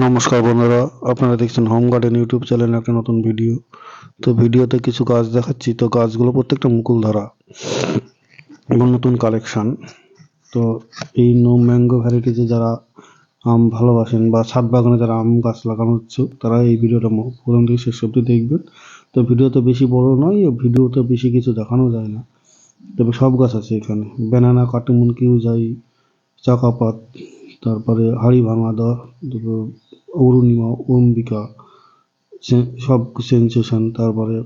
নমস্কার বন্ধুরা, আপনারা দেখছেন হোম গার্ডেন ইউটিউব চ্যানেলে একটা নতুন ভিডিও তো ভিডিওতে কিছু গাছ দেখাচ্ছি। তো গাছগুলো প্রত্যেকটা মুকুল ধরা এবং নতুন কালেকশান তো এই নো ম্যাঙ্গো ভ্যারাইটিজে যারা আম ভালোবাসেন বা ছাদ বাগানে যারা আম গাছ লাগানো হচ্ছে তারা এই ভিডিওটা প্রথম থেকে শেষ অবধি দেখবেন। তো ভিডিওতে বেশি বড় নয় ভিডিওতে বেশি কিছু দেখানো যায় না। তবে সব গাছ আছে এখানে। ব্যানানা কাটিমুন কিউজাই চাকাপাত তারপরে হাড়ি ভাঙা, দা তারপর অরুণিমা, অম্বিকা সব সেন্সেশন তারপরে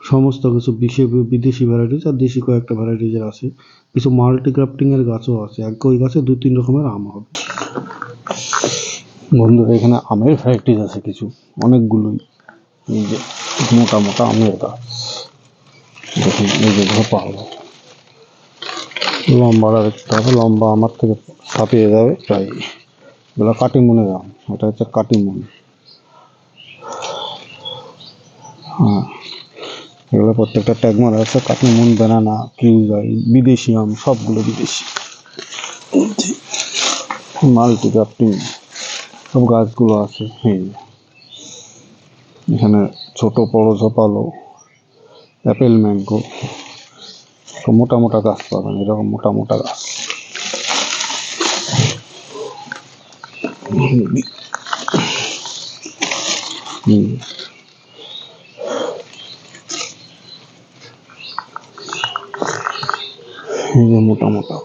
সমস্ত কিছু বিশে, বিদেশি ভ্যারাইটিস আর দেশি কয়েকটা ভ্যারাইটিজের আছে। কিছু মাল্টি ক্রাফটিংয়ের গাছও আছে। এক ওই গাছে দু, তিন রকমের আম হবে। বন্ধুরা, এখানে আমের ভ্যারাইটিস আছে কিছু। অনেকগুলোই। এই যে মোটা মোটা আমের গাছ। দেখুন, এই যে ধোপা লম্বাটা দেখতে হবে লম্বা আমার থেকে ছাপিয়ে যাবে প্রায়, এগুলো কাটিমুনের আম এটা হচ্ছে কাটিমুন। হ্যাঁ এগুলো প্রত্যেকটা ট্যাগ মারা আছে, কাটিমুন ব্যানানা কিউজাই বিদেশি আম সবগুলো বিদেশি। মাল্টি ক্রাফটিং সব গাছগুলো আছে, এই এখানে ছোট, বড়, ঝোপালো, অ্যাপেল ম্যাঙ্গো মোটা মোটা গাছ পাবেন এরকম মোটা মোটা গাছ হুম। এই যে মোটা মোটা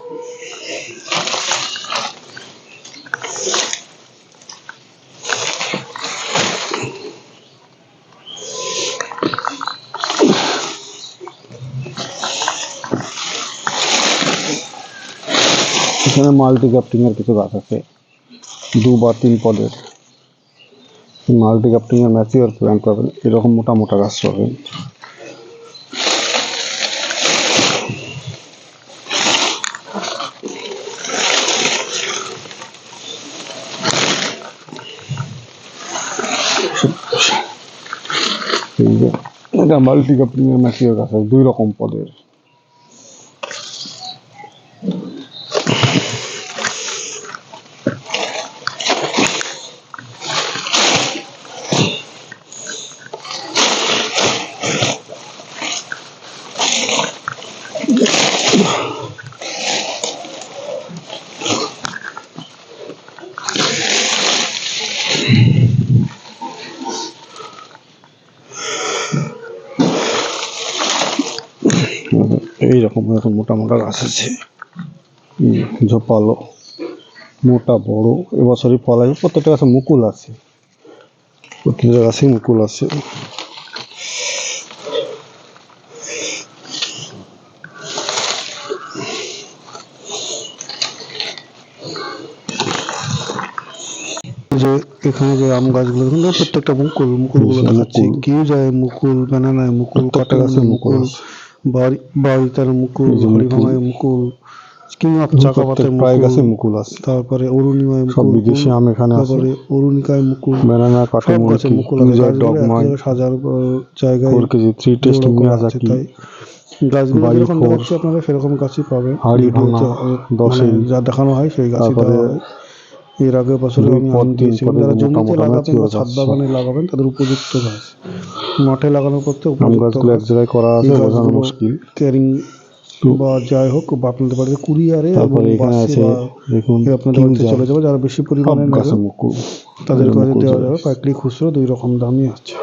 এখানে মাল্টি এর কিছু গাছ আছে। দু বা তিন পদের। মাল্টি এর ম্যাচিওর প্ল্যান্ট পাবেন। এরকম মোটা মোটা গাছ পাবেন এটা মাল্টি এর ম্যাচিওর গাছ আছে। দুই রকম পদের। এইরকম এরকম মোটা মোটা গাছ আছে। ঝোপালো মোটা বড় এবছরই ফল আছে প্রত্যেকটা গাছে মুকুল আছে। প্রত্যেকটা গাছে মুকুল আছে। যে এখানে যে আম গাছগুলো প্রত্যেকটা মুকুল মুকুলগুলো দেখাচ্ছি। কেউ যায় মুকুল বানানায় মুকুল কাটা গাছে মুকুল বাড়ি বাড়িতার মুকুল মুকুল। কিং অফ চাকাপাতের প্রায় গাছে মুকুল মুকুল আছে। তারপরে অরুণিমায় সব বিদেশি আম এখানে আছে। তারপরে অরুণিকায় মুকুল ব্যানানা কাটামুন মুকুল আছে। ডগমাই জায়গায় four kg three test Miyazaki গাছগুলো যেরকম দেখাচ্ছি আপনারা সেরকম গাছই পাবেন। হাড়ি ভাঙা, দশেই, মানে যা দেখানো হয় সেই গাছই এর আগে বছরে আমি আম দিয়েছিলাম। যারা জমিতে লাগাবেন বা ছাদ বাগানে লাগাবেন তাদের উপযুক্ত গাছ মাঠে লাগানোর করতে আম গাছগুলো এক জায়গায় করা আছে বোঝানো মুশকিল। ক্যারিং বা যাই হোক বা আপনাদের বাড়িতে কুরিয়ারে তারপরে এখানে আছে দেখুন আপনাদের বাড়িতে চলে যাবে যারা বেশি পরিমাণে মুকুল তাদের কাছে দেওয়া যাবে পাইকারি খুচরো দুই রকম দামই আছে।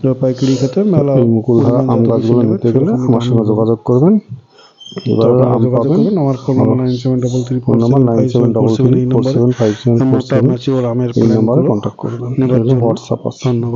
যারা পাইকারি খেতে মেলা এই মুকুল ধরা আম গাছগুলো নিতে গেলে আমার সঙ্গে যোগাযোগ করবেন। আমার phone number nine seven double three four number nine seven double three four seven five seven four seven এই নাম্বারে কন্ট্যাক্ট করবেন হোয়াটসঅ্যাপ আছে। ধন্যবাদ।